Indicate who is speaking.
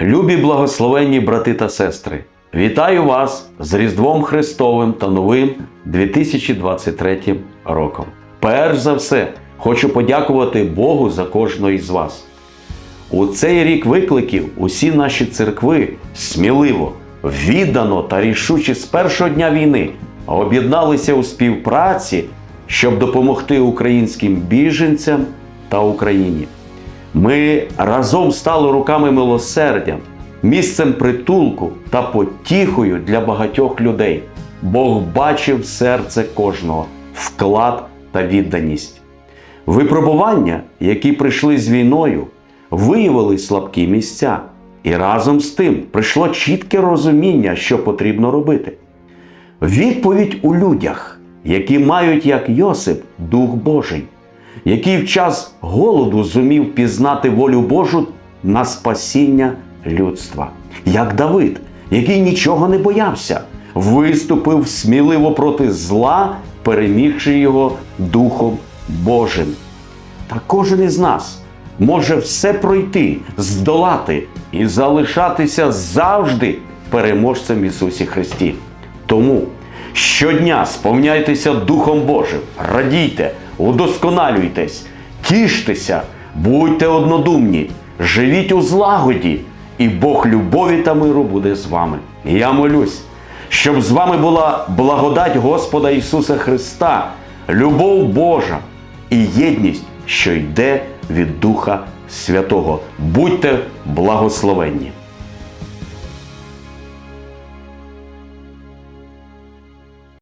Speaker 1: Любі благословенні брати та сестри, вітаю вас з Різдвом Христовим та новим 2023 роком. Перш за все, хочу подякувати Богу за кожного із вас. У цей рік викликів усі наші церкви сміливо, віддано та рішуче з першого дня війни об'єдналися у співпраці, щоб допомогти українським біженцям та Україні. Ми разом стали руками милосердя, місцем притулку та потіхою для багатьох людей. Бог бачив серце кожного, вклад та відданість. Випробування, які прийшли з війною, виявили слабкі місця, і разом з тим прийшло чітке розуміння, що потрібно робити. Відповідь у людях, які мають, як Йосип, Дух Божий, який в час голоду зумів пізнати волю Божу на спасіння людства, як Давид, який нічого не боявся, виступив сміливо проти зла, перемігши його Духом Божим. Та кожен із нас може все пройти, здолати і залишатися завжди переможцем Ісусі Христі. Тому щодня сповняйтеся Духом Божим, радійте, удосконалюйтесь, тіштеся, будьте однодумні, живіть у злагоді, і Бог любові та миру буде з вами. Я молюсь, щоб з вами була благодать Господа Ісуса Христа, любов Божа і єдність, що йде від Духа Святого. Будьте благословенні!